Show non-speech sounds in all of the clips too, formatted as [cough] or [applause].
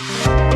Thank you.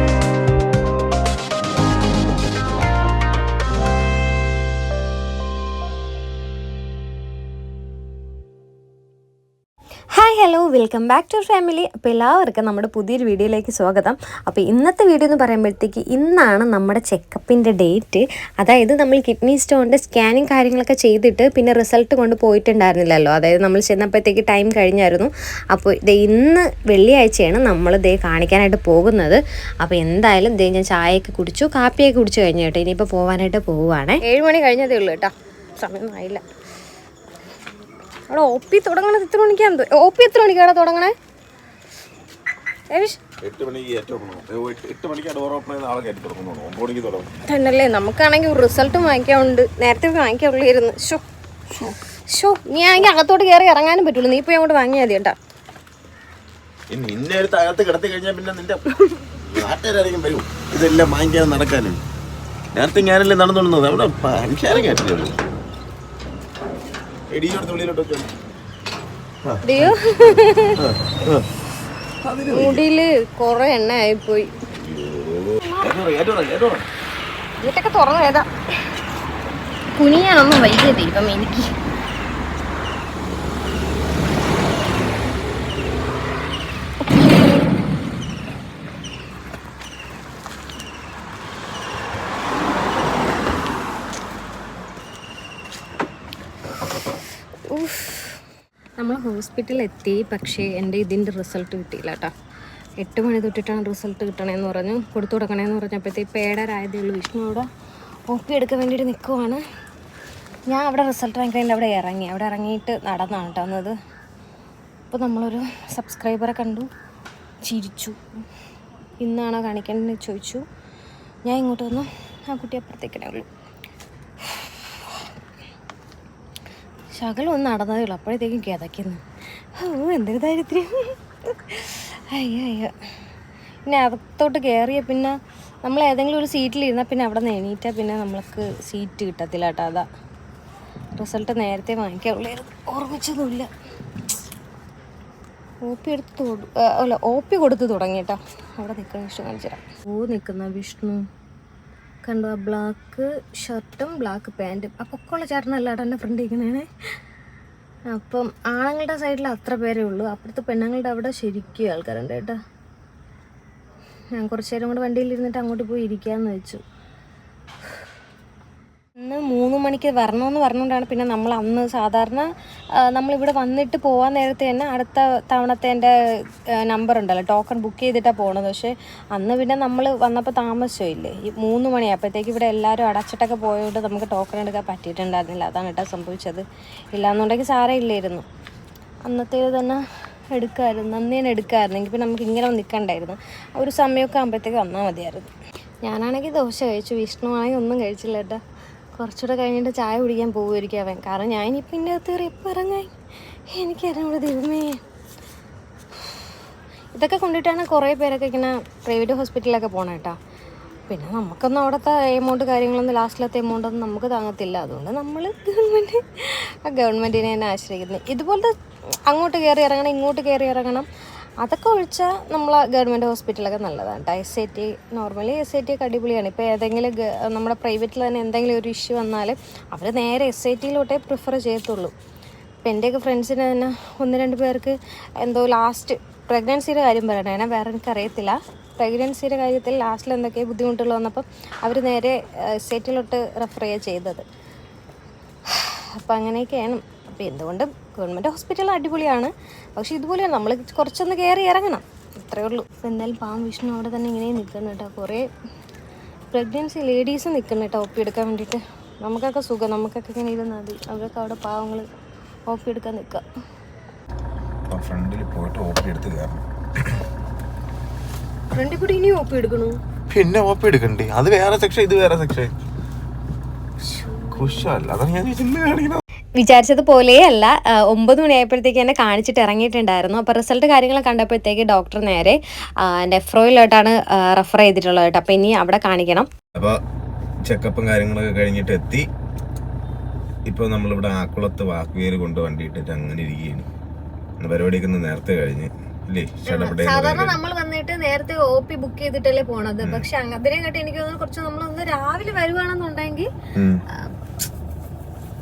Welcome back to family. അപ്പോൾ എല്ലാവർക്കും നമ്മുടെ പുതിയൊരു വീഡിയോയിലേക്ക് സ്വാഗതം. അപ്പോൾ ഇന്നത്തെ വീഡിയോ എന്ന് പറയുമ്പോഴത്തേക്ക് ഇന്നാണ് നമ്മുടെ ചെക്കപ്പിന്റെ ഡേറ്റ്. അതായത് നമ്മൾ കിഡ്നി സ്റ്റോണിന്റെ സ്കാനിങ് കാര്യങ്ങളൊക്കെ ചെയ്തിട്ട് പിന്നെ റിസൾട്ട് കൊണ്ട് പോയിട്ടുണ്ടായിരുന്നില്ലല്ലോ. അതായത് നമ്മൾ ചെന്നപ്പോഴത്തേക്ക് ടൈം കഴിഞ്ഞായിരുന്നു. അപ്പോൾ ഇത് ഇന്ന് വെള്ളിയാഴ്ചയാണ് നമ്മൾ ദേ കാണിക്കാനായിട്ട് പോകുന്നത്. അപ്പോൾ എന്തായാലും ദേ ഞാൻ ചായയൊക്കെ കുടിച്ചു കാപ്പിയൊക്കെ കുടിച്ചു കഴിഞ്ഞു കേട്ടോ. ഇനിയിപ്പോൾ പോകാനായിട്ട് പോവുകയാണേ ഏഴ് മണി കഴിഞ്ഞതേ ഉള്ളൂ കേട്ടോ. സമയമൊന്നും ആയില്ല. അവിടെ ഒ പി തുടങ്ങണത് എത്ര മണിക്കാണ് ഒ പി എത്ര മണിക്കാണ് തുടങ്ങണേ? തന്നല്ലേ നമുക്കാണെങ്കിൽ റിസൾട്ട് വാങ്ങിക്കാറുണ്ട് നേരത്തെ വാങ്ങിക്കാറുള്ളായിരുന്നു. ഷോ ഷോ നീ ആണെങ്കിൽ അകത്തോട്ട് കയറി ഇറങ്ങാനും പറ്റുള്ളൂ. നീ ഇപ്പൊ അങ്ങോട്ട് വാങ്ങിയാൽ മതി കേട്ടാ. നിന്നെ എടുത്ത് അകത്ത് കിടത്തി കഴിഞ്ഞാൽ പിന്നെ നിന്റെ നാട്ടുകാരായിരിക്കും വരും. ഇതെല്ലാം വാങ്ങിക്കാൻ നടക്കാനും. നേരത്തെ ഞാനല്ലേ നടന്നുകൊണ്ടത് അവിടെ പഞ്ചാര കയറ്റില്ലല്ലോ എടിയോട് തുള്ളിയിലോട്ട് മുടിയിൽ കൊറേ എണ്ണ ആയിപ്പോയി എന്നിട്ടൊക്കെ തുറന്നു ഏതാ? കുനിയാനൊന്നും വൈകിയ ദൈവം എനിക്ക്. നമ്മൾ ഹോസ്പിറ്റലിൽ എത്തി പക്ഷേ എന്റെ ഇതിന്റെ റിസൾട്ട് കിട്ടിയില്ല കേട്ടോ എട്ട് മണി തൊട്ടിട്ടാണ് റിസൾട്ട് കിട്ടണമെന്ന് പറഞ്ഞു. കൊടുത്തു കൊടുക്കണമെന്ന് പറഞ്ഞപ്പോഴത്തേക്ക് പേടരായതേ ഉള്ളൂ വിഷ്ണു അവിടെ ഒ പി എടുക്കാൻ വേണ്ടിയിട്ട് നിൽക്കുവാണ് ഞാൻ അവിടെ റിസൾട്ട് വാങ്ങിക്കാൻ അവിടെ ഇറങ്ങി. അവിടെ ഇറങ്ങിയിട്ട് നടന്നാണ് കേട്ടോ വന്നത് അപ്പോൾ നമ്മളൊരു സബ്സ്ക്രൈബറെ കണ്ടു. ചിരിച്ചു. ഇന്നാണോ കാണിക്കേണ്ടതെന്ന് ചോദിച്ചു. ഞാൻ ഇങ്ങോട്ട് വന്നു. ആ കുട്ടി അപ്പുറത്തേക്കേ ഉള്ളൂ. ശകലം ഒന്ന് നടന്നതേ ഉള്ളൂ. അപ്പോഴത്തേക്കും കിതയ്ക്കുന്നു. ഓ എന്തൊരു ദാരിദ്ര്യം. അയ്യോ അയ്യോ. പിന്നെ അകത്തോട്ട് കയറിയ പിന്നെ നമ്മൾ ഏതെങ്കിലും ഒരു സീറ്റിലിരുന്നാൽ പിന്നെ അവിടെ നിന്ന് എണീറ്റാൽ പിന്നെ നമ്മൾക്ക് സീറ്റ് കിട്ടത്തില്ല കേട്ടോ അതാ. റിസൾട്ട് നേരത്തെ വാങ്ങിക്കാറുള്ളായിരുന്നു ഓർമ്മിച്ചതുമില്ല ഒ പി എടുത്ത് അല്ല ഒ പി കൊടുത്ത് തുടങ്ങി കേട്ടോ. അവിടെ നിൽക്കുന്ന വിഷ്ണു കാണിച്ചു തരാം. ഓ നിൽക്കുന്ന വിഷ്ണു. കണ്ടോ? ബ്ലാക്ക് ഷർട്ടും ബ്ലാക്ക് പാന്റും ആ പൊക്കമുള്ള ചേട്ടനല്ല ഏട്ടാ എന്റെ ഫ്രണ്ട് ഇരിക്കുന്നതാണ് അപ്പം ആണുങ്ങളുടെ സൈഡിൽ അത്ര പേരേ ഉള്ളൂ. അപ്പുറത്ത് പെണ്ണുങ്ങളുടെ അവിടെ ശരിക്കും ആൾക്കാരുണ്ട് കേട്ടോ ഞാൻ കുറച്ച് നേരം കൂടെ വണ്ടിയിൽ ഇരുന്നിട്ട് അങ്ങോട്ട് പോയി ഇരിക്കാമെന്ന് വെച്ചു. ഇന്ന് മൂന്ന് മണിക്ക് വരണമെന്ന് പറഞ്ഞുകൊണ്ടാണ് പിന്നെ നമ്മൾ അന്ന് സാധാരണ നമ്മളിവിടെ വന്നിട്ട് പോകാൻ നേരത്തെ തന്നെ അടുത്ത തവണത്തെ എന്റെ നമ്പർ ഉണ്ടല്ലോ ടോക്കൺ ബുക്ക് ചെയ്തിട്ടാണ് പോണത്. പക്ഷേ അന്ന് പിന്നെ നമ്മൾ വന്നപ്പോൾ താമസിച്ചില്ലേ ഈ മൂന്ന് മണിയായപ്പോഴത്തേക്ക് ഇവിടെ എല്ലാവരും അടച്ചിട്ടൊക്കെ പോയതുകൊണ്ട് നമുക്ക് ടോക്കൺ എടുക്കാൻ പറ്റിയിട്ടുണ്ടായിരുന്നില്ല. അതാണ് കേട്ടോ സംഭവിച്ചത്. ഇല്ലാന്നുണ്ടെങ്കിൽ സാറേ ഇല്ലായിരുന്നു. അന്നത്തേത് തന്നെ എടുക്കാമായിരുന്നു അന്ന് എടുക്കാമായിരുന്നു എങ്കിൽ പിന്നെ നമുക്ക് ഇങ്ങനെ നിൽക്കണ്ടായിരുന്നു. ഒരു സമയമൊക്കെ ആകുമ്പോഴത്തേക്ക് വന്നാൽ മതിയായിരുന്നു. ഞാനാണെങ്കിൽ ദോശ കഴിച്ചു. വിഷ്ണു ആണെങ്കിൽ ഒന്നും കഴിച്ചില്ല കേട്ടോ. കുറച്ചുകൂടെ കഴിഞ്ഞിട്ട് ചായ കുടിക്കാൻ പോകുമായിരിക്കും അവൻ. കാരണം ഞാൻ ഇനിയിപ്പോൾ അകത്ത് കയറി എപ്പോൾ ഇറങ്ങാൻ. എനിക്കറിയാം ദൈവമേ. ഇതൊക്കെ കൊണ്ടിട്ടാണ് കുറേ പേരൊക്കെ ഇങ്ങനെ പ്രൈവറ്റ് ഹോസ്പിറ്റലിലൊക്കെ പോകണം കേട്ടോ. പിന്നെ നമുക്കൊന്നും അവിടുത്തെ എമൗണ്ട് കാര്യങ്ങളൊന്നും ലാസ്റ്റിലത്തെ എമൗണ്ട് ഒന്നും നമുക്ക് താങ്ങത്തില്ല. അതുകൊണ്ട് നമ്മൾ ഗവൺമെന്റ് ആ ഗവൺമെന്റിനെ തന്നെ ആശ്രയിക്കുന്നത് ഇതുപോലത്തെ അങ്ങോട്ട് കയറി ഇറങ്ങണം ഇങ്ങോട്ട് കയറി ഇറങ്ങണം. അതൊക്കെ ഒഴിച്ചാൽ നമ്മൾ ഗവൺമെന്റ് ഹോസ്പിറ്റലൊക്കെ നല്ലതാണ് കേട്ടോ. S I T normally S I T ഒക്കെ അടിപൊളിയാണ്. ഇപ്പോൾ ഏതെങ്കിലും നമ്മുടെ പ്രൈവറ്റിൽ തന്നെ എന്തെങ്കിലും ഒരു ഇഷ്യൂ വന്നാൽ അവർ നേരെ എസ് ഐ ടിയിലോട്ടേ പ്രിഫർ ചെയ്യത്തുള്ളൂ. ഇപ്പം എന്റെയൊക്കെ ഫ്രണ്ട്സിന് തന്നെ ഒന്ന് രണ്ട് പേർക്ക് എന്തോ ലാസ്റ്റ് പ്രഗ്നൻസിയുടെ കാര്യം പറയണേ. വേറെ എനിക്കറിയത്തില്ല. പ്രഗ്നൻസിയുടെ കാര്യത്തിൽ ലാസ്റ്റിൽ എന്തൊക്കെയോ ബുദ്ധിമുട്ടുകൾ വന്നപ്പം അവർ നേരെ എസ് ഐ ടിയിലോട്ട് റെഫർ ചെയ്യുക ചെയ്തത്. അപ്പം അങ്ങനെയൊക്കെയാണ്. അപ്പോൾ എന്തുകൊണ്ടും ഗവൺമെന്റ് ഹോസ്പിറ്റൽ അടിപൊളിയാണ്. പക്ഷേ ഇതുപോലെയാണ് നമ്മൾ കുറച്ചൊന്ന് കയറി ഇറങ്ങണം. അത്രയേ ഉള്ളൂ. അപ്പോൾ എന്തായാലും പാം വിഷ്ണു അവിടെ തന്നെ ഇങ്ങനെ നിൽക്കണം കേട്ടോ. കുറേ പ്രഗ്നൻസി ലേഡീസ് നിൽക്കുന്നു കേട്ടോ ഒപ്പി എടുക്കാൻ വേണ്ടിയിട്ട്. നമുക്കൊക്കെ സുഖം. നമുക്കൊക്കെ ഇങ്ങനെ ഇരുന്നാൽ മതി അവരൊക്കെ അവിടെ പാവങ്ങൾ ഓപ്പി എടുക്കാൻ നിൽക്കുക. ഫ്രണ്ടിൽ പോയിട്ട് ഓപ്പി എടുത്ത് കയറണം. ഫ്രണ്ടിൽ കൂടി ഇനി ഓപ്പി എടുക്കണു? പിന്നെ ഓപ്പി എടുക്കണ്ടേ? അത് വേറെ സെക്ഷൻ ഇത് വേറെ സെക്ഷൻ കുശല്ല അതാണ് ഞാൻ ചിന്ത കാണിക്കുന്നത്. വിചാരിച്ചതുപോലെ അല്ല ഒമ്പത് മണിയായപ്പോഴത്തേക്ക് എന്നെ കാണിച്ചിട്ട് ഇറങ്ങിയിട്ടുണ്ടായിരുന്നു. അപ്പോൾ റിസൾട്ട് കാര്യങ്ങളൊക്കെ കണ്ടപ്പോഴത്തേക്ക് ഡോക്ടർ നേരെ നെഫ്രോയിലോട്ടാണ് റെഫർ ചെയ്തിട്ടുള്ളത് കേട്ടോ. അപ്പോൾ ഇനി അവിടെ കാണിക്കണം. അപ്പോൾ ചെക്കപ്പും കാര്യങ്ങളൊക്കെ കഴിഞ്ഞിട്ട് എത്തി. ഇപ്പോൾ നമ്മളിവിടെ ആക്കുളത്ത് വാക്കുവേര് കൊണ്ട് വണ്ടി ഇട്ടിട്ട് അങ്ങനെ ഇരിക്കുകയാണ്. പരിപാടിയൊക്കെ ഒന്ന് നേരത്തെ കഴിഞ്ഞ്. സാധാരണ നമ്മൾ വന്നിട്ട് നേരത്തെ ഒ പി ബുക്ക് ചെയ്തിട്ടല്ലേ പോണത്. പക്ഷെ അതിനെ കേട്ട് എനിക്ക് തോന്നുന്നു കുറച്ച് നമ്മളൊന്ന് രാവിലെ വരുവാണെന്നുണ്ടെങ്കിൽ.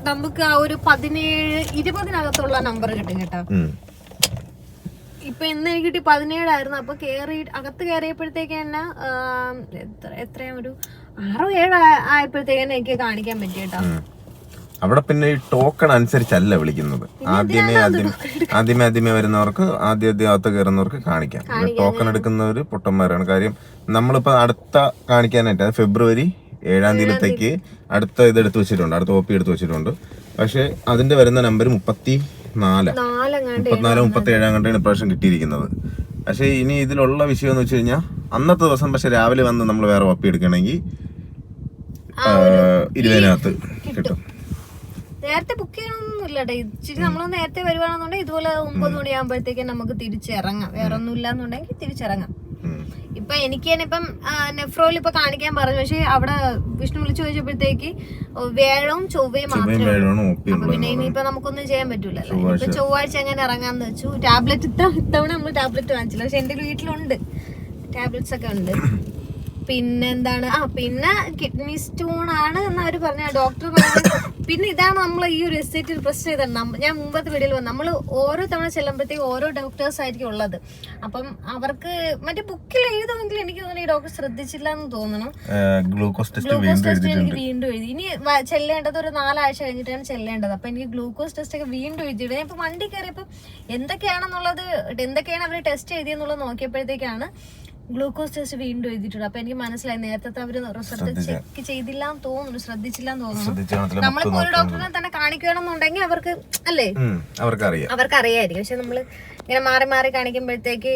നമുക്ക് ആ ഒരു പതിനേഴ് ഇരുപതിനകത്തുള്ള നമ്പർ കിട്ടും കേട്ടോ. ഇപ്പൊ ഇന്ന് എനിക്ക് കിട്ടി പതിനേഴായിരുന്നു. അപ്പൊ കേറി അകത്ത് കയറിയപ്പോഴത്തേക്ക് തന്നെ എത്ര എത്രയും ഒരു ആറോ ഏഴോ ആ- ആയപ്പോഴത്തേക്ക് തന്നെ എനിക്ക് കാണിക്കാൻ പറ്റി കേട്ടോ. അവിടെ പിന്നെ ഈ ടോക്കൺ അനുസരിച്ചല്ല വിളിക്കുന്നത്. ആദ്യമേ ആദ്യം ആദ്യമേ ആദ്യമേ വരുന്നവർക്ക് ആദ്യം ആദ്യം അകത്ത് കയറുന്നവർക്ക് കാണിക്കാം. ടോക്കൺ എടുക്കുന്നവര് പൊട്ടന്മാരാണ്. കാര്യം നമ്മളിപ്പോ അടുത്ത കാണിക്കാനായിട്ട് ഫെബ്രുവരി ഏഴാം തീയതിയിലത്തേക്ക് അടുത്ത ഇത് എടുത്ത് വെച്ചിട്ടുണ്ട് അടുത്ത കോപ്പി എടുത്തു വെച്ചിട്ടുണ്ട്. പക്ഷെ അതിന്റെ വരുന്ന നമ്പർ മുപ്പത്തി നാല് മുപ്പത്തിനാല് മുപ്പത്തി ഏഴാം കണ്ടാണ് ഇപ്രാവശ്യം കിട്ടിയിരിക്കുന്നത്. പക്ഷേ ഇനി ഇതിലുള്ള വിഷയം എന്ന് വെച്ച് കഴിഞ്ഞാൽ അന്നത്തെ ദിവസം പക്ഷെ രാവിലെ വന്ന് നമ്മൾ വേറെ ഒപ്പി എടുക്കണമെങ്കിൽ ഇരുപതിനകത്ത് കിട്ടും. നേരത്തെ ബുക്ക് ചെയ്യണമെന്നൊന്നും ഇല്ലട്ടെ ഇച്ചിരി നമ്മൾ നേരത്തെ വരുവാണെന്നുണ്ടെങ്കിൽ ഇതുപോലെ ഒമ്പത് മണിയാകുമ്പോഴത്തേക്കും നമുക്ക് തിരിച്ചിറങ്ങാം. വേറെ ഒന്നും ഇല്ലാന്നുണ്ടെങ്കിൽ തിരിച്ചിറങ്ങാം. ഇപ്പൊ എനിക്ക് തന്നെ ഇപ്പം നെഫ്രോയിൽ ഇപ്പൊ കാണിക്കാൻ പറഞ്ഞു. പക്ഷെ അവിടെ വിഷ്ണു വിളിച്ചു ചോദിച്ചപ്പോഴത്തേക്ക് വേഴവും ചൊവ്വയും മാത്രമേ അപ്പൊ പിന്നെ ഇനിയിപ്പൊ നമുക്കൊന്നും ചെയ്യാൻ പറ്റൂലല്ലോ. ഇപ്പൊ ചൊവ്വാഴ്ച. എങ്ങനെ ഇറങ്ങാന്ന് വെച്ചു. ടാബ്ലറ്റ് ഇത്തവണ നമ്മൾ ടാബ്ലറ്റ് വാങ്ങിച്ചില്ല. പക്ഷെ എന്റെ വീട്ടിലുണ്ട്. ടാബ്ലറ്റ്സ് ഒക്കെ ഉണ്ട്. [coughs] പിന്നെന്താണ്? ആ പിന്നെ കിഡ്നി സ്റ്റോൺ ആണ് എന്ന് അവർ പറഞ്ഞ. ഡോക്ടർ പറഞ്ഞത് പിന്നെ ഇതാണ് നമ്മൾ ഈ ഒരു എസ്റ്റേറ്റിൽ പ്രശ്നം ഇതാണ് ഞാൻ മുമ്പത്തെ വീഡിയോയിൽ വന്നു നമ്മൾ ഓരോ തവണ ചെല്ലുമ്പോഴത്തേക്കും ഓരോ ഡോക്ടേഴ്സ് ആയിരിക്കും ഉള്ളത്. അപ്പം അവർക്ക് മറ്റേ ബുക്കിൽ എഴുതുമെങ്കിൽ എനിക്ക് തോന്നുന്നു ഈ ഡോക്ടർ ശ്രദ്ധിച്ചില്ല എന്ന് തോന്നണം ഗ്ലൂക്കോസ് ടെസ്റ്റ് എനിക്ക് വീണ്ടും എഴുതി. ഇനി ചെല്ലേണ്ടത് ഒരു നാലാഴ്ച കഴിഞ്ഞിട്ടാണ് ചെല്ലേണ്ടത്. അപ്പൊ എനിക്ക് ഗ്ലൂക്കോസ് ടെസ്റ്റ് ഒക്കെ വീണ്ടും എഴുതിയിട്ട് ഞാൻ ഇപ്പൊ വണ്ടി കയറിയപ്പോ എന്തൊക്കെയാണെന്നുള്ളത് എന്തൊക്കെയാണ് അവർ ടെസ്റ്റ് എഴുതിയെന്നുള്ളത് നോക്കിയപ്പോഴത്തേക്കാണ് ഗ്ലൂക്കോസ് ടെസ്റ്റ് വീണ്ടും എഴുതിയിട്ടുണ്ട്. അപ്പൊ എനിക്ക് മനസ്സിലായി നേരത്തെ അവർ റിസൾട്ട് ചെക്ക് ചെയ്തില്ല എന്ന് തോന്നുന്നു ശ്രദ്ധിച്ചില്ല എന്ന് തോന്നുന്നു നമ്മളിപ്പോ ഒരു ഡോക്ടറിനെ തന്നെ കാണിക്കണമെന്നുണ്ടെങ്കിൽ അവർക്ക് അല്ലേ? അവർക്കറിയാം. അവർക്ക് അറിയായിരിക്കും പക്ഷെ നമ്മൾ ഇങ്ങനെ മാറി മാറി കാണിക്കുമ്പോഴത്തേക്ക്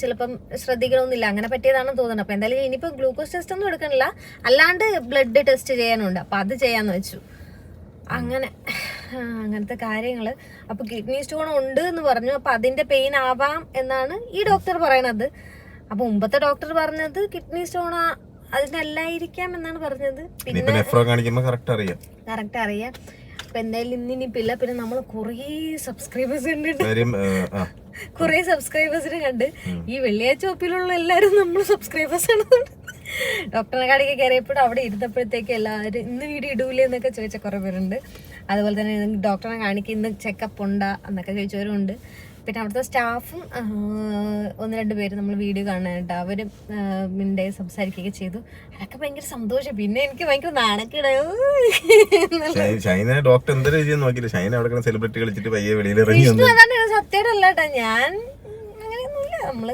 ചിലപ്പം ശ്രദ്ധിക്കണമെന്നില്ല. അങ്ങനെ പറ്റിയതാണെന്ന് തോന്നുന്നത് അപ്പൊ എന്തായാലും ഇനിയിപ്പോ ഗ്ലൂക്കോസ് ടെസ്റ്റ് ഒന്നും എടുക്കണില്ല. അല്ലാണ്ട് ബ്ലഡ് ടെസ്റ്റ് ചെയ്യാനുണ്ട്. അപ്പൊ അത് ചെയ്യാന്ന് വെച്ചു. അങ്ങനെ അങ്ങനത്തെ കാര്യങ്ങൾ. അപ്പൊ കിഡ്നി സ്റ്റോൺ ഉണ്ട് എന്ന് പറഞ്ഞു. അപ്പൊ അതിന്റെ പെയിൻ ആവാം എന്നാണ് ഈ ഡോക്ടർ പറയണത്. അപ്പൊ മുമ്പത്തെ ഡോക്ടർ പറഞ്ഞത് കിഡ്നി സ്റ്റോൺ അതിനല്ലായിരിക്കാം എന്നാണ് പറഞ്ഞത്. പിന്നെ കറക്റ്റ് അറിയാം. കറക്റ്റ് അറിയാം. അപ്പൊ എന്തായാലും പിള്ള പിന്നെ നമ്മൾ കുറേ സബ്സ്ക്രൈബേഴ്സ് കണ്ടിട്ട് കുറേ സബ്സ്ക്രൈബേഴ്സിനെ കണ്ട് ഈ വെള്ളിയാഴ്ച ഒപ്പിലുള്ള എല്ലാരും നമ്മൾ സബ്സ്ക്രൈബേഴ്സ് ആണ്. ഡോക്ടറിനെ കടയ്ക്ക് കയറിയപ്പോഴും അവിടെ ഇരുന്നപ്പോഴത്തേക്ക് എല്ലാവരും ഇന്ന് വീഡിയോ ഇടൂലേ എന്നൊക്കെ ചോദിച്ച കുറേ പേരുണ്ട്. അതുപോലെ തന്നെ ഡോക്ടറിനെ കാണിക്കുന്ന ഇന്ന് ചെക്കപ്പ് ഉണ്ടാ എന്നൊക്കെ ചോദിച്ചവരുണ്ട് പിന്നെ അവിടുത്തെ സ്റ്റാഫും ഒന്ന് രണ്ട് പേര് നമ്മൾ വീഡിയോ കാണാനായിട്ട് അവർ മിണ്ടേ സംസാരിക്കുകയൊക്കെ ചെയ്തു. അതൊക്കെ ഭയങ്കര സന്തോഷം. പിന്നെ എനിക്ക് ഭയങ്കര നാണക്കേട്. ഷൈ- ഷൈന ഡോക്ടർ എന്തൊരു രീതിയെന്ന് നോക്കിയില്ല. ഷൈന അവിടെ കിടന്ന് സെലിബ്രിറ്റി കളിച്ചിട്ട് പയ്യെ വെളിയിൽ ഇറങ്ങി വിഷ്ണു വന്നു. അതാണ് സത്യമായിട്ടല്ല കേട്ടോ ഞാൻ അങ്ങനെയൊന്നുമില്ല. നമ്മൾ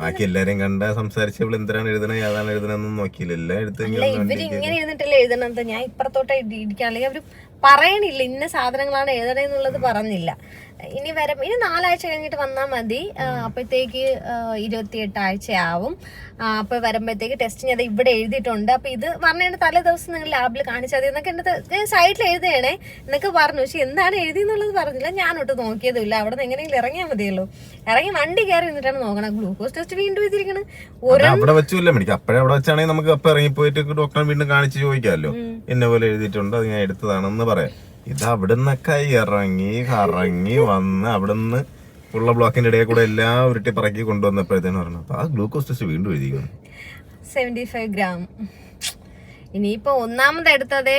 ബാക്കി എല്ലാരെയും കണ്ട സംസാരിച്ച് ഇവിടെ എന്തിനാണ് എഴുതണേ ഏതാണ് എഴുതണെന്നും നോക്കിയില്ല. എല്ലാം എടുത്ത് അല്ല ഇവർ ഇങ്ങനെ എഴുന്നിട്ടല്ലേ എഴുതണത്? ഞാൻ ഇപ്പുറത്തോട്ട് ഇടിക്കാൻ അല്ലെങ്കിൽ അവർ പറയണില്ല. ഇന്ന സാധനങ്ങളാണ് എഴുതണേന്നുള്ളത് പറഞ്ഞില്ല. ഇനി വരം. ഇനി നാലാഴ്ച കഴിഞ്ഞിട്ട് വന്നാൽ മതി. അപ്പോഴത്തേക്ക് ഇരുപത്തി എട്ടാഴ്ച ആവും അപ്പൊ വരുമ്പോഴത്തേക്ക് ടെസ്റ്റ് ഞാൻ ഇവിടെ എഴുതിയിട്ടുണ്ട്. അപ്പോൾ ഇത് പറഞ്ഞതിന്റെ തലേ ദിവസം നിങ്ങൾ ലാബിൽ കാണിച്ചാൽ മതി. എന്നൊക്കെ എന്റെ സൈഡിൽ എഴുതുകയാണേ എന്നൊക്കെ പറഞ്ഞു. പക്ഷെ എന്താണ് എഴുതി എന്നുള്ളത് പറഞ്ഞില്ല. ഞാനൊട്ട് നോക്കിയതുമില്ല. അവിടെ നിന്ന് എങ്ങനെയെങ്കിലും ഇറങ്ങിയാൽ മതിയല്ലോ. ഇറങ്ങി വണ്ടി കയറി നിന്നിട്ടാണ് നോക്കണം ഗ്ലൂക്കോസ് ടെസ്റ്റ് വീണ്ടും എഴുതിയിരിക്കണത് അവിടെ വെച്ചില്ല മേടിക്കും അപ്പഴേ അവിടെ വെച്ചാണെങ്കിൽ നമുക്ക് അപ്പൊ ഇറങ്ങി പോയിട്ട് ഡോക്ടറെ വീണ്ടും കാണിച്ച് ചോദിക്കാമല്ലോ. എന്നെ പോലെ എഴുതിയിട്ടുണ്ട്. അത് ഞാൻ എടുത്തതാണെന്ന് പറയാം. ഇത് അവിടെ നിന്നൊക്കെ ഇറങ്ങി കറങ്ങി വന്ന് അവിടെ നിന്ന് ഉള്ള ബ്ലോക്കിന്റെ ഇടയിൽ കൂടെ എല്ലാം ഉരുട്ടി പറക്കി കൊണ്ടുവന്നപ്പോഴത്തേന് പറഞ്ഞു അപ്പൊ ആ ഗ്ലൂക്കോസ് ടെസ്റ്റ് വീണ്ടും എഴുതിക്കുന്നു സെവന്റി ഫൈവ് ഗ്രാം ഇനിയിപ്പോ ഒന്നാമത് എടുത്തതേ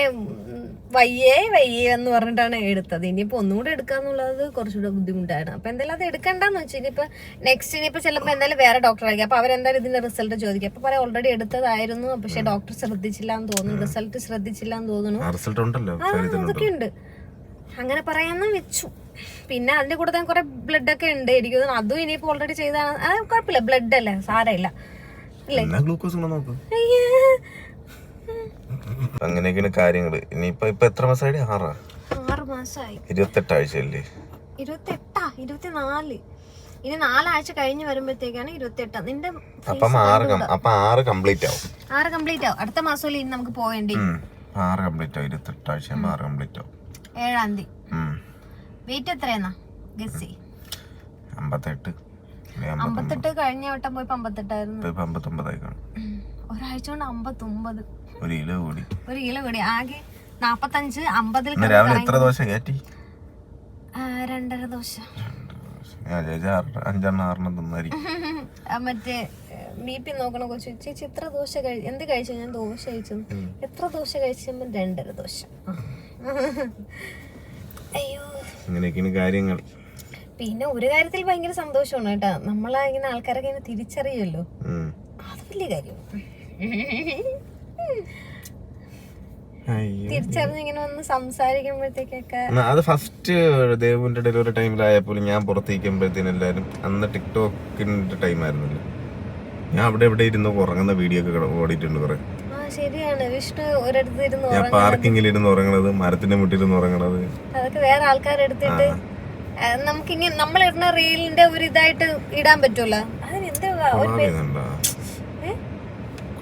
വയ്യേ വയ്യേ എന്ന് പറഞ്ഞിട്ടാണ് എടുത്തത്. ഇനിയിപ്പോ ഒന്നുകൂടെ എടുക്കാന്നുള്ളത് കുറച്ചുകൂടെ ബുദ്ധിമുട്ടാണ് അപ്പൊ എന്തായാലും അത് എടുക്കണ്ടെന്ന് വെച്ചാൽ ഇനിയിപ്പോൾ നെക്സ്റ്റ് ഇനിയിപ്പോ ചിലപ്പോൾ എന്തായാലും വേറെ ഡോക്ടർ ആയിരിക്കും. അപ്പൊ അവരെന്തായാലും ഇതിന്റെ റിസൾട്ട് ചോദിക്കും. അപ്പോൾ പറയാം ഓൾറെഡി എടുത്തതായിരുന്നു. പക്ഷേ ഡോക്ടർ ശ്രദ്ധിച്ചില്ല എന്ന് തോന്നുന്നു. റിസൾട്ട് ശ്രദ്ധിച്ചില്ല എന്ന് തോന്നുന്നു. ആ റിസൾട്ട് ഉണ്ടല്ലോ അതൊക്കെ ഉണ്ട്. അങ്ങനെ പറയാന്ന് വെച്ചു. പിന്നെ അതിന്റെ കൂടെ തന്നെ കുറെ ബ്ലഡ് ഒക്കെ ഉണ്ട് എനിക്ക് തോന്നുന്നു. അതും ഇനിയിപ്പോ ഓൾറെഡി ചെയ്താണ് അത് കുഴപ്പമില്ല. ബ്ലഡ് അല്ലേ? സാരമില്ല. അല്ലേ? ഗ്ലൂക്കോസ് കൂടെ നോക്ക്. അങ്ങനെയൊക്കെയാണ് കാര്യങ്ങൾ. ഇനിയിപ്പൊ ഇപ്പൊ എത്ര മാസമായിട്ട് ആറാ? ആറ് മാസമായി ഇരുപത്തെട്ട് ആഴ്ചയല്ലേ ഇരുപത്തെട്ടാ? ഇരുപത്തിനാല്. ഇനി നാലാഴ്ച കഴിഞ്ഞ് വരുമ്പോഴത്തേക്കാണ് ഇരുപത്തെട്ടാ. നിന്റെ അപ്പം ആറ് അപ്പൊ ആറ് കംപ്ലീറ്റ് ആവും. ആറ് കംപ്ലീറ്റ് ആവും. അടുത്ത മാസം ഇനി നമുക്ക് പോവേണ്ടി? ആറ് കംപ്ലീറ്റ് ആവും. ഇരുപത്തെട്ട് ആഴ്ച ആറ് കംപ്ലീറ്റ് ആവും. ഏഴാം തീയതി. വെയിറ്റ് എത്രയെന്നാ? ഗസ്സി അമ്പത്തെട്ട്. അമ്പത്തെട്ട് കഴിഞ്ഞ വട്ടം പോയി അമ്പത്തെട്ടായിരുന്നു. ഒരാഴ്ച കൊണ്ട് അമ്പത്തൊമ്പത്. ഒരു കിലോ കൂടി. ഒരു കിലോ കൂടി. ആകെ നാപ്പത്തഞ്ച് അമ്പതിൽ രാവിലെ എത്ര ദോശ കയറ്റി രണ്ടര ദോശ. അഞ്ചെണ്ണം ആറെണ്ണം തിന്നായിരിക്കും. മറ്റേ ബി പി നോക്കണ കൊച്ചു. ചേച്ചി എത്ര ദോശ കഴിച്ചു എന്ത് കഴിച്ചു? ഞാൻ ദോശ കഴിച്ചു എത്ര ദോശ കഴിച്ചു രണ്ടര ദോശ. അയ്യോ. ഇങ്ങനെയൊക്കെയാണ് കാര്യങ്ങൾ. പിന്നെ ഒരു കാര്യത്തിൽ ഭയങ്കര സന്തോഷമാണ് കേട്ടോ. നമ്മളെ ഇങ്ങനെ ആൾക്കാരൊക്കെ ഇങ്ങനെ തിരിച്ചറിയുമല്ലോ. അത് വലിയ കാര്യം. വന്ന് സംസാരിക്കുമ്പോഴത്തേക്കൊക്കെ അത് ഫസ്റ്റ് ദേവുവിന്റെ ഡെലിവറി ടൈമിലായപ്പോലും ഞാൻ പുറത്തേക്കുമ്പോഴത്തേനും എല്ലാരും അന്ന് ടിക്ടോക്കിന്റെ ടൈം ആയിരുന്നല്ലോ ഞാൻ അവിടെ ഇവിടെ ഇരുന്ന് ഉറങ്ങുന്ന വീഡിയോ ഒക്കെ ഓടിയിട്ടുണ്ട് കുറെ. ആ ശരിയാണ്. വിഷ്ണു ഒരിടത്ത് ഇരുന്ന് ഞാൻ പാർക്കിംഗിൽ പാർക്കിങ്ങിൽ ഇരുന്ന് ഉറങ്ങണത് മരത്തിന്റെ മുട്ടിലിരുന്ന് ഉറങ്ങണത്. അതൊക്കെ വേറെ ആൾക്കാരെടുത്തിട്ട് നമുക്കിങ്ങനെ നമ്മൾ ഇടുന്ന റീലിന്റെ ഒരു ഇതായിട്ട് ഇടാൻ പറ്റൂല അതിന് എന്താ ഒരു കൊളാബ് ചെയ്യുന്നുണ്ടോ ഏ?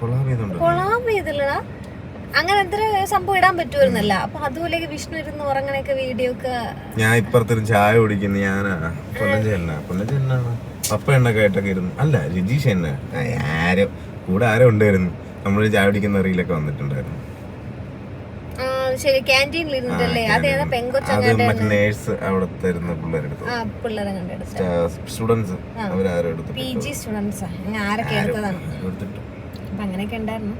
കൊളാബ് ചെയ്തില്ലടാ. അങ്ങനെ എന്തൊരു സംഭവം ഇടാൻ പറ്റുമായിരുന്നല്ല അപ്പൊ അതുപോലെ വിഷ്ണു ഇരുന്ന് ഉറങ്ങണൊക്കെ വീഡിയോ ഒക്കെ ഞാൻ ഇപ്പുറത്തൊരു ചായ കുടിക്കുന്ന ഞാനാ. പൊന്നഞ്ചേന പൊന്നഞ്ചേനാണ് പപ്പ എണ്ണൊക്കെ ആയിട്ടൊക്കെ ഇരുന്നു. അല്ല രജീഷ് എന്നെ? ആരോ? കൂടെ ആരോ ഉണ്ടായിരുന്നു. നമ്മൾ ചായ കുടിക്കുന്ന റീലൊക്കെ വന്നിട്ടുണ്ടായിരുന്നു. ശരി ക്യാന്റീനിൽ ഇരുന്നിട്ടല്ലേ? അതേതാ അത് പെങ്കൊച്ചങ്ങാണ്ട് മറ്റേ നേഴ്സ് അവിടെ തരുന്ന പിള്ളേരെടുത്തു സ്റ്റുഡൻസ് അവരാരോ എടുത്തു പി ജി സ്റ്റുഡൻസാ. ആരൊക്കെ എടുത്തതാണ്? എടുത്തിട്ടു. അപ്പം അങ്ങനെയൊക്കെ ഉണ്ടായിരുന്നു.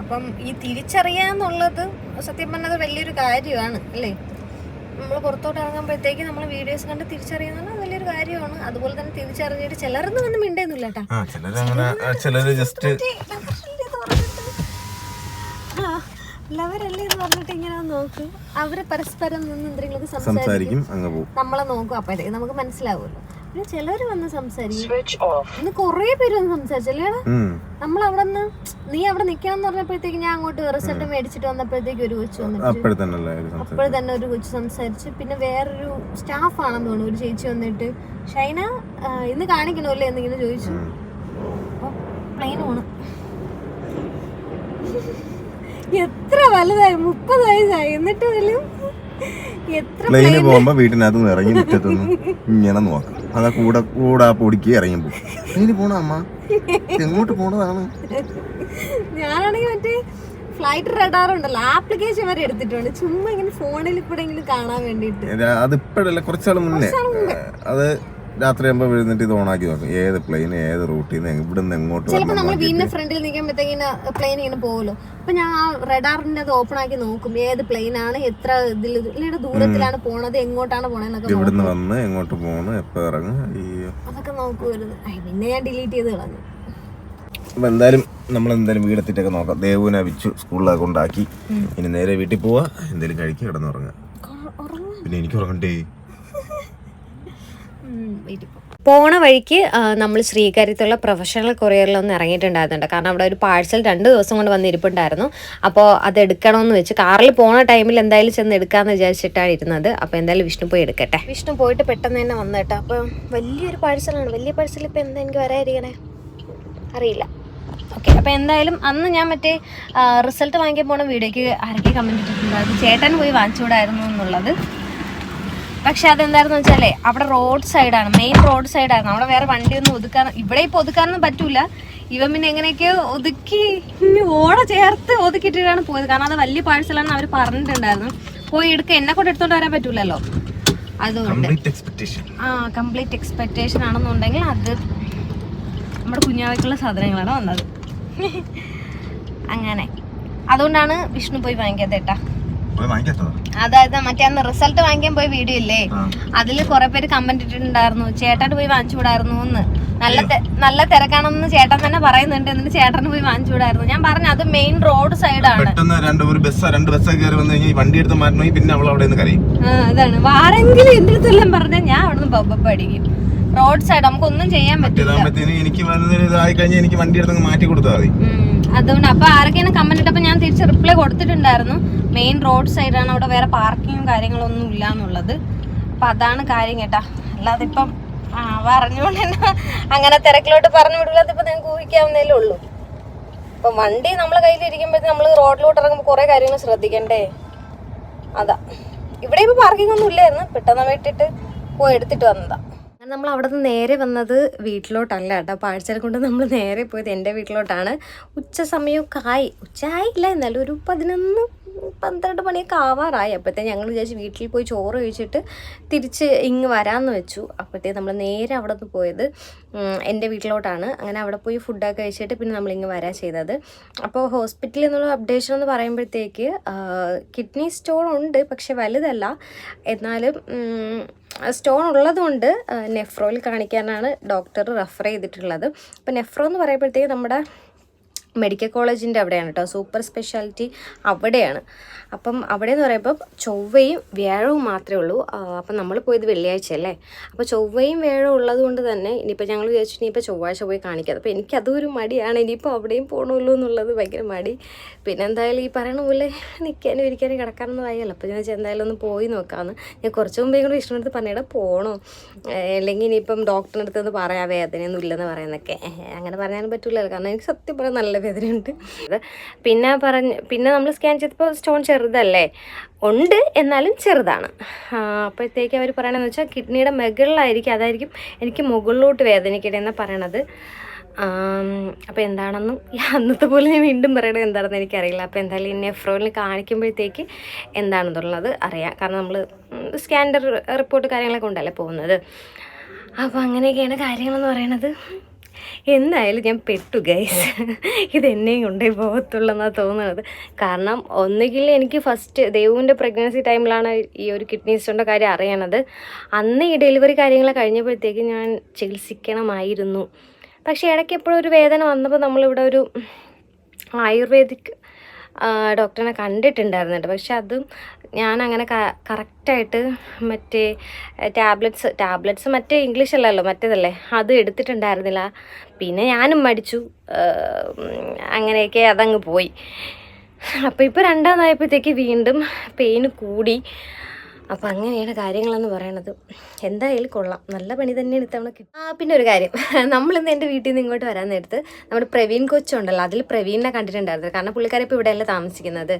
അപ്പം ഈ തിരിച്ചറിയാന്നുള്ളത് സത്യം പറഞ്ഞത് വലിയൊരു കാര്യമാണ് അല്ലേ? നമ്മൾ പുറത്തോട്ട് ഇറങ്ങുമ്പോഴത്തേക്ക് നമ്മൾ വീഡിയോസ് കണ്ട് തിരിച്ചറിയുന്നത് വലിയൊരു കാര്യമാണ്. അതുപോലെ തന്നെ തിരിച്ചറിഞ്ഞിട്ട് ചിലർന്ന് വന്ന് മിണ്ടുന്നില്ല ലവരല്ലേ എന്ന് പറഞ്ഞിട്ട് ഇങ്ങനെ നോക്കും. അവർ പരസ്പരം നിന്ന് എന്തെങ്കിലും സംസാരിക്കും നമ്മളെ നോക്കും. അപ്പോഴത്തേക്ക് നമുക്ക് മനസ്സിലാവുമല്ലോ. പിന്നെ ചിലര് വന്ന് സംസാരിക്കും. ഇന്ന് കുറേ പേര് വന്ന് സംസാരിച്ചല്ലേ നമ്മൾ അവിടെ നിന്ന് നീ അവിടെ നിക്കാന്ന് പറഞ്ഞപ്പോഴത്തേക്ക് ഞാൻ അങ്ങോട്ട് റിസൾട്ട് മേടിച്ചിട്ട് വന്നപ്പോഴത്തേക്ക് ഒരു കൊച്ചു വന്നിട്ട് അപ്പോഴെ തന്നെ അല്ലേ ഒരു സംസാരം അപ്പോൾ തന്നെ ഒരു കൊച്ചു സംസാരിച്ച്. പിന്നെ വേറൊരു സ്റ്റാഫ് ആണെന്ന് തോന്നുന്നു. ഒരു ചേച്ചി വന്നിട്ട് ഷൈന ഇന്ന് കാണിക്കണമല്ലേ? എന്നിങ്ങനെ ചോദിച്ചു. അപ്പോൾ പ്ലെയിൻ പോണം എത്ര വലുതായി? മുപ്പത് വയസ്സായി. എന്നിട്ട് പോലും എത്ര പ്ലെയിന് പോകുമ്പോ വീട്ടിനകത്ത് ഇറങ്ങി മുറ്റത്തുനിന്ന് ഇങ്ങനെ നോക്കും. അതാ കൂടെ കൂടെ ആ പൊടിക്ക് ഇറങ്ങിപ്പോ ഇനി പോണ അമ്മ? എങ്ങോട്ട് പോണതാണ്? ഞാനാണെങ്കിൽ മറ്റേ ഫ്ലൈറ്റ് റഡാർ ഉണ്ടല്ലോ ആപ്ലിക്കേഷൻ വരെ എടുത്തിട്ടുണ്ട്. ചുമ്മാ ഇങ്ങനെ ഫോണിൽ കൂടെ കാണാൻ വേണ്ടിട്ട് അത് ഇപ്പോഴല്ല കുറച്ചാൾ മുന്നേ. അത് രാത്രി ആകുമ്പോ എഴുന്നിട്ട് ഇത് ഓണാക്കി നോക്കും ഏത് പ്ലെയിൻ ഏത് റൂട്ടിൽ നിന്ന് ഇവിടെ നിന്ന് എങ്ങോട്ട് ചിലപ്പോൾ നമ്മൾ വീടിന്റെ ഫ്രണ്ടിൽ നിൽക്കുമ്പോഴത്തേക്കിന് പ്ലെയിൻ ഇങ്ങനെ പോകുമല്ലോ അപ്പൊ ഞാൻ ആ റഡാറിന്റെ അത് ഓപ്പൺ ആക്കി നോക്കും. ഏത് പ്ലെയിൻ ആണ് എത്ര ഇതിൽ ഇതിലൂടെ ദൂരത്തിലാണ് പോണത് എങ്ങോട്ടാണ് പോണെന്നൊക്കെ നോക്കും. ഇവിടുന്ന് വന്ന് എങ്ങോട്ട് പോണ് എപ്പോ ഇറങ്ങും അതൊക്കെ നോക്കുമായിരുന്നു പിന്നെ ഞാൻ ഡിലീറ്റ് ചെയ്ത് കളഞ്ഞു. അപ്പൊ എന്തായാലും നമ്മൾ എന്തായാലും വീടെത്തിട്ടൊക്കെ നോക്കാം. ദേവുവിനെ വിച്ചു സ്കൂളിലൊക്കെ കൊണ്ടാക്കി. ഇനി നേരെ വീട്ടിൽ പോവാ എന്തെങ്കിലും കഴിക്കുക കിടന്നുറങ്ങാം പിന്നെ എനിക്ക് ഉറങ്ങണ്ടേ. പോണ വഴിക്ക് നമ്മൾ ശ്രീകാര്യത്തുള്ള പ്രൊഫഷണൽ കൊറിയറിലൊന്ന് ഇറങ്ങിയിട്ടുണ്ടായിരുന്നുണ്ട്. കാരണം അവിടെ ഒരു പാഴ്സൽ രണ്ട് ദിവസം കൊണ്ട് വന്നിരിപ്പുണ്ടായിരുന്നു. അപ്പോൾ അത് എടുക്കണമെന്ന് വെച്ച് കാറിൽ പോണ ടൈമിൽ എന്തായാലും ചെന്ന് എടുക്കാമെന്ന് വിചാരിച്ചിട്ടാണ് ഇരുന്നത്. അപ്പോൾ എന്തായാലും വിഷ്ണു പോയി എടുക്കട്ടെ. വിഷ്ണു പോയിട്ട് പെട്ടെന്ന് തന്നെ വന്നു കേട്ടോ. അപ്പൊ വലിയൊരു പാഴ്സലാണ്. വലിയ പാഴ്സൽ ഇപ്പൊ എന്താ എനിക്ക് വരാതിരിക്കണേ അറിയില്ല. ഓക്കെ അപ്പോൾ എന്തായാലും അന്ന് ഞാൻ മറ്റേ റിസൾട്ട് വാങ്ങിക്കാൻ പോണ വീഡിയോയ്ക്ക് ആരൊക്കെ കമന്റ് ഇട്ടിട്ടുണ്ടായിരുന്നു. ചേട്ടൻ പോയി വാങ്ങിച്ചുകൂടായിരുന്നു എന്നുള്ളത്. പക്ഷെ അതെന്തായിരുന്നു വെച്ചാലേ അവിടെ റോഡ് സൈഡാണ് മെയിൻ റോഡ് സൈഡാണ്. അവിടെ വേറെ വണ്ടിയൊന്നും ഒതുക്കാൻ ഇവിടെ ഇപ്പൊ ഒതുക്കാനൊന്നും പറ്റൂല. ഇവൻ പിന്നെ എങ്ങനെയൊക്കെയോ ഒതുക്കി ഓട ചേർത്ത് ഒതുക്കിയിട്ടാണ് പോയത്. കാരണം അത് വലിയ പാഴ്സലാണെന്ന് അവർ പറഞ്ഞിട്ടുണ്ടായിരുന്നു. പോയി എടുക്കുക എന്നെ കൊണ്ട് എടുത്തോണ്ട് വരാൻ പറ്റൂലല്ലോ. അതുകൊണ്ട്. എക്സ്പെക്ടേഷൻ ആ കംപ്ലീറ്റ് എക്സ്പെക്റ്റേഷൻ ആണെന്നുണ്ടെങ്കിൽ അത് നമ്മുടെ കുഞ്ഞാവയ്ക്കുള്ള സാധനങ്ങളാണ് വന്നത്. [laughs] അങ്ങനെ. അതുകൊണ്ടാണ് വിഷ്ണു പോയി വാങ്ങിക്കാത്ത ഏട്ടാ വാങ്ങിക്കാത്തതാ അതായത് മറ്റേ അന്ന് റിസൾട്ട് വാങ്ങിക്കാൻ പോയി വീഡിയോ ഇല്ലേ? അതിൽ അതിൽ കുറെ പേര് കമന്റ് ഇട്ടിട്ടുണ്ടായിരുന്നു ചേട്ടൻ പോയി വാങ്ങിച്ചുകൂടായിരുന്നു എന്ന് നല്ല നല്ല തിരക്കാണെന്ന് ചേട്ടൻ തന്നെ പറയുന്നുണ്ട് എന്നിട്ട് ചേട്ടന് പോയി വാങ്ങിച്ചുകൂടായിരുന്നു ഞാൻ പറഞ്ഞു അത് മെയിൻ റോഡ് സൈഡാണ് പെട്ടെന്ന് രണ്ട് ഒരു ബസ് രണ്ട് ബസ് കയറി വന്നു കഴിഞ്ഞാൽ വണ്ടി എടുത്ത് മാറ്റണമെങ്കിൽ പിന്നെ അവൾ അവിടെ നിന്ന് കരയും. അതാണ്. വാരെങ്കിലും എന്റെ അടുത്തെല്ലാം പറഞ്ഞാൽ ഞാൻ അവിടെ ബബ്ബ അടിക്കും റോഡ് സൈഡ് നമുക്ക് ഒന്നും ചെയ്യാൻ പറ്റില്ല എനിക്ക് ഇതായി കഴിഞ്ഞാൽ എനിക്ക് വണ്ടി എടുത്ത് മാറ്റി കൊടുത്താൽ മതി. അതുകൊണ്ട് അപ്പൊ ആരൊക്കെയാണ് കമന്റ് ഇട്ടപ്പോ ഞാൻ തിരിച്ച് റിപ്ലൈ കൊടുത്തിട്ടുണ്ടായിരുന്നു. മെയിൻ റോഡ് സൈഡാണ് അവിടെ വേറെ പാർക്കിങ്ങും കാര്യങ്ങളൊന്നും ഇല്ല എന്നുള്ളത് അപ്പം അതാണ് കാര്യം കേട്ടാ. അല്ലാതെ ഇപ്പം ആ പറഞ്ഞുകൊണ്ട് തന്നെ അങ്ങനെ തിരക്കിലോട്ട് പറഞ്ഞു വിടില്ലാത്ത ഇപ്പം നിങ്ങൾക്ക് ഊഹിക്കാവുന്നതേ ഉള്ളൂ. ഇപ്പം വണ്ടി നമ്മളെ കയ്യിലിരിക്കുമ്പോഴത്തേക്ക് നമ്മൾ റോഡിലോട്ട് ഇറങ്ങുമ്പോൾ കുറേ കാര്യങ്ങൾ ശ്രദ്ധിക്കണ്ടേ? അതാ. ഇവിടെ ഇപ്പോൾ പാർക്കിംഗ് ഒന്നും ഇല്ലായിരുന്നു. പെട്ടെന്ന് വിട്ടിട്ട് പോയി എടുത്തിട്ട് വന്നതാ. നമ്മൾ അവിടെ നിന്ന് നേരെ വന്നത് വീട്ടിലോട്ടല്ല കേട്ടോ. പാഴ്സൽ കൊണ്ട് നമ്മൾ നേരെ പോയത് എന്റെ വീട്ടിലോട്ടാണ്. ഉച്ച സമയമൊക്കെ ആയി. ഉച്ച ആയില്ല എന്നാലും ഒരു പതിനൊന്ന് പന്ത്രണ്ട് മണിയൊക്കെ ആവാറായി. അപ്പോഴത്തെ ഞങ്ങൾ വിചാരിച്ച് വീട്ടിൽ പോയി ചോറ് കഴിച്ചിട്ട് തിരിച്ച് ഇങ്ങ് വരാമെന്ന് വെച്ചു. അപ്പോഴത്തേ നമ്മൾ നേരെ അവിടെ നിന്ന് പോയത് എന്റെ വീട്ടിലോട്ടാണ്. അങ്ങനെ അവിടെ പോയി ഫുഡൊക്കെ കഴിച്ചിട്ട് പിന്നെ നമ്മൾ ഇങ്ങ് വരാൻ ചെയ്തത്. അപ്പോൾ ഹോസ്പിറ്റലിൽ നിന്നുള്ള അപ്ഡേഷൻ എന്ന് പറയുമ്പോഴത്തേക്ക് കിഡ്നി സ്റ്റോൺ ഉണ്ട് പക്ഷെ വലുതല്ല. എന്നാലും സ്റ്റോൺ ഉള്ളതുകൊണ്ട് നെഫ്രോയിൽ കാണിക്കാനാണ് ഡോക്ടർ റെഫർ ചെയ്തിട്ടുള്ളത്. അപ്പോൾ നെഫ്രോ എന്ന് പറയുമ്പോഴത്തേക്ക് നമ്മുടെ മെഡിക്കൽ കോളേജിന്റെ അവിടെയാണ് കേട്ടോ. സൂപ്പർ സ്പെഷ്യാലിറ്റി അവിടെയാണ്. അപ്പം അവിടെ എന്ന് പറയുമ്പോൾ ചൊവ്വയും വ്യാഴവും മാത്രമേ ഉള്ളൂ. അപ്പം നമ്മൾ പോയത് വെള്ളിയാഴ്ച അല്ലേ? അപ്പോൾ ചൊവ്വയും വ്യാഴവും ഉള്ളത് കൊണ്ട് തന്നെ ഇനിയിപ്പോൾ ഞങ്ങൾ വിചാരിച്ചു ഇനിയിപ്പോൾ ചൊവ്വാഴ്ച പോയി കാണിക്കാം. അപ്പോൾ എനിക്ക് അതൊരു ഒരു മടിയാണ്. ഇനിയിപ്പോൾ അവിടെയും പോകണമല്ലോ എന്നുള്ളത് ഭയങ്കര മടി. പിന്നെ എന്തായാലും ഈ പറയണ പോലെ നിൽക്കാനും ഇരിക്കാനും കിടക്കാനൊന്നും ആയല്ലോ അപ്പോൾ ഞാൻ എന്തായാലും ഒന്ന് പോയി നോക്കാമെന്ന് ഞാൻ കുറച്ച് മുമ്പേ കൂടെ ഇഷ്ടമെടുത്ത് പറഞ്ഞിട്ട് പോകണോ അല്ലെങ്കിൽ ഇനിയിപ്പം ഡോക്ടറിന്റെ അടുത്ത് പറയാം. വേദനയൊന്നും ഇല്ലെന്ന് പറയുന്നൊക്കെ. അങ്ങനെ പറയാനും പറ്റില്ലല്ലോ കാരണം എനിക്ക് സത്യം പറയാൻ നല്ല വേദനയുണ്ട്. പിന്നെ പറഞ്ഞ് പിന്നെ നമ്മൾ സ്കാൻ ചെയ്തപ്പോൾ സ്റ്റോൺ ചെറുതല്ലേ? ഉണ്ട് എന്നാലും ചെറുതാണ്. അപ്പോഴത്തേക്ക് അവർ പറയണതെന്ന് വെച്ചാൽ കിഡ്നിയുടെ മുകളിലായിരിക്കും അതായിരിക്കും എനിക്ക് മുകളിലോട്ട് വേദനിക്കട്ടെ എന്നാണ് പറയണത്. അപ്പോൾ എന്താണെന്നും അന്നത്തെ പോലെ ഞാൻ വീണ്ടും പറയണത് എന്താണെന്ന് എനിക്കറിയില്ല. അപ്പോൾ എന്തായാലും ഈ നെഫ്രോയിൽ കാണിക്കുമ്പോഴത്തേക്ക് എന്താണെന്നുള്ളത് അറിയാം. കാരണം നമ്മൾ സ്കാൻഡർ റിപ്പോർട്ട് കാര്യങ്ങളൊക്കെ ഉണ്ടല്ലേ പോകുന്നത്. അപ്പോൾ അങ്ങനെയൊക്കെയാണ് കാര്യങ്ങളെന്ന് പറയണത്. എന്തായാലും ഞാൻ പെട്ടു ഗൈസ് ഇത് എന്നെയും കൊണ്ടേ പോകത്തുള്ളെന്നാണ് തോന്നുന്നത് കാരണം ഒന്നുകിൽ എനിക്ക് ഫസ്റ്റ് ദേവുവിന്റെ പ്രഗ്നൻസി ടൈമിലാണ് ഈ ഒരു കിഡ്നി സ്റ്റോണിന്റെ കാര്യം അറിയണത്. അന്ന് ഈ ഡെലിവറി കാര്യങ്ങൾ കഴിഞ്ഞപ്പോഴത്തേക്ക് ഞാൻ ചികിത്സിക്കണമായിരുന്നു. പക്ഷേ ഇടയ്ക്ക് എപ്പോഴും ഒരു വേദന വന്നപ്പോൾ നമ്മളിവിടെ ഒരു ആയുർവേദിക് ഡോക്ടറിനെ കണ്ടിട്ടുണ്ടായിരുന്നുണ്ട്. പക്ഷെ അതും ഞാൻ അങ്ങനെ കറക്റ്റായിട്ട് മറ്റേ ടാബ്ലറ്റ്സ് ടാബ്ലറ്റ്സ് മറ്റേ ഇംഗ്ലീഷ് അല്ലല്ലോ മറ്റേതല്ലേ? അത് എടുത്തിട്ടുണ്ടായിരുന്നില്ല. പിന്നെ ഞാനും മടിച്ചു. അങ്ങനെയൊക്കെ അതങ്ങ് പോയി. അപ്പോൾ ഇപ്പോൾ രണ്ടാമതായപ്പോഴത്തേക്ക് വീണ്ടും പെയിന് കൂടി. അപ്പം അങ്ങനെയാണ് കാര്യങ്ങളെന്ന് പറയണത്. എന്തായാലും കൊള്ളാം. നല്ല പണി തന്നെയാണ് ഇത്തവണ ആ പിന്നെ ഒരു കാര്യം. നമ്മളിന്ന് എന്റെ വീട്ടിൽ നിന്ന് ഇങ്ങോട്ട് വരാൻ നേരത്ത് നമ്മുടെ പ്രവീൺ കൊച്ചുണ്ടല്ലോ. അതിൽ പ്രവീണിനെ കണ്ടിട്ടുണ്ടായിരുന്നു. കാരണം പുള്ളിക്കാരെ ഇപ്പോൾ ഇവിടെയല്ല താമസിക്കുന്നത്.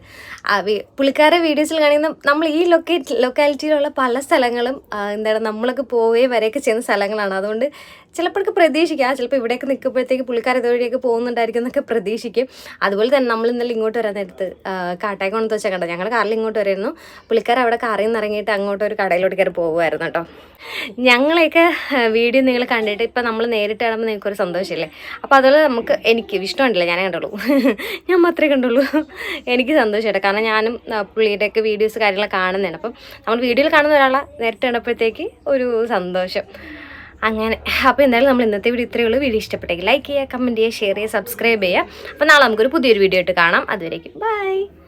പുള്ളിക്കാരെ വീഡിയോസിൽ കാണിക്കുന്ന നമ്മൾ ഈ ലൊക്കേറ്റ് ലൊക്കാലിറ്റിയിലുള്ള പല സ്ഥലങ്ങളും എന്താണ് നമ്മളൊക്കെ പോവുകയും വരെയൊക്കെ ചെയ്യുന്ന സ്ഥലങ്ങളാണ്. അതുകൊണ്ട് ചിലപ്പോഴൊക്കെ പ്രതീക്ഷിക്കാം. ചിലപ്പോൾ ഇവിടെയൊക്കെ നിൽക്കുമ്പോഴത്തേക്ക് പുള്ളിക്കാർ ഇതുവഴിയൊക്കെ പോകുന്നുണ്ടായിരിക്കും എന്നൊക്കെ പ്രതീക്ഷിക്കും. അതുപോലെ തന്നെ നമ്മൾ ഇന്നലെ ഇങ്ങോട്ട് വരാൻ നേരത്ത് കാട്ടായിക്കോണത്ത് വെച്ചാൽ കണ്ടോ? ഞങ്ങൾ കാറിൽ ഇങ്ങോട്ട് വരായിരുന്നു. പുള്ളിക്കാർ അവിടെ കാറിൽ നിന്ന് ഇറങ്ങിയിട്ട് അങ്ങോട്ട് ഒരു കടയിലോട്ട് കയറി പോകുമായിരുന്നു കേട്ടോ. ഞങ്ങളെയൊക്കെ വീഡിയോ നിങ്ങൾ കണ്ടിട്ട് ഇപ്പം നമ്മൾ നേരിട്ട് കാണുമ്പോൾ നിങ്ങൾക്കൊരു സന്തോഷമില്ലേ? അപ്പോൾ അതുപോലെ നമുക്ക് എനിക്ക് വിഷ്ണു ഉണ്ടല്ലോ ഞാനേ കണ്ടുള്ളൂ. [laughs] ഞാൻ മാത്രമേ കണ്ടുള്ളൂ. എനിക്ക് സന്തോഷമായിട്ട്. കാരണം ഞാനും പുള്ളിയുടെയൊക്കെ വീഡിയോസ് കാര്യങ്ങളൊക്കെ കാണുന്നതാണ്. അപ്പം നമ്മൾ വീഡിയോയിൽ കാണുന്ന ഒരാളെ നേരിട്ട് കണ്ടപ്പോഴത്തേക്ക് ഒരു സന്തോഷം. അങ്ങനെ. അപ്പോൾ എന്തായാലും നമ്മൾ ഇന്നത്തെ വീഡിയോ ഇത്രയേ ഉള്ളൂ. വീഡിയോ ഇഷ്ടപ്പെട്ടെങ്കിൽ ലൈക്ക് ചെയ്യുക കമന്റ് ചെയ്യുക ഷെയർ ചെയ്യുക സബ്സ്ക്രൈബ് ചെയ്യുക. അപ്പോൾ നാളെ നമുക്കൊരു പുതിയൊരു വീഡിയോ ആയിട്ട് കാണാം. അതുവരേക്കും. ബൈ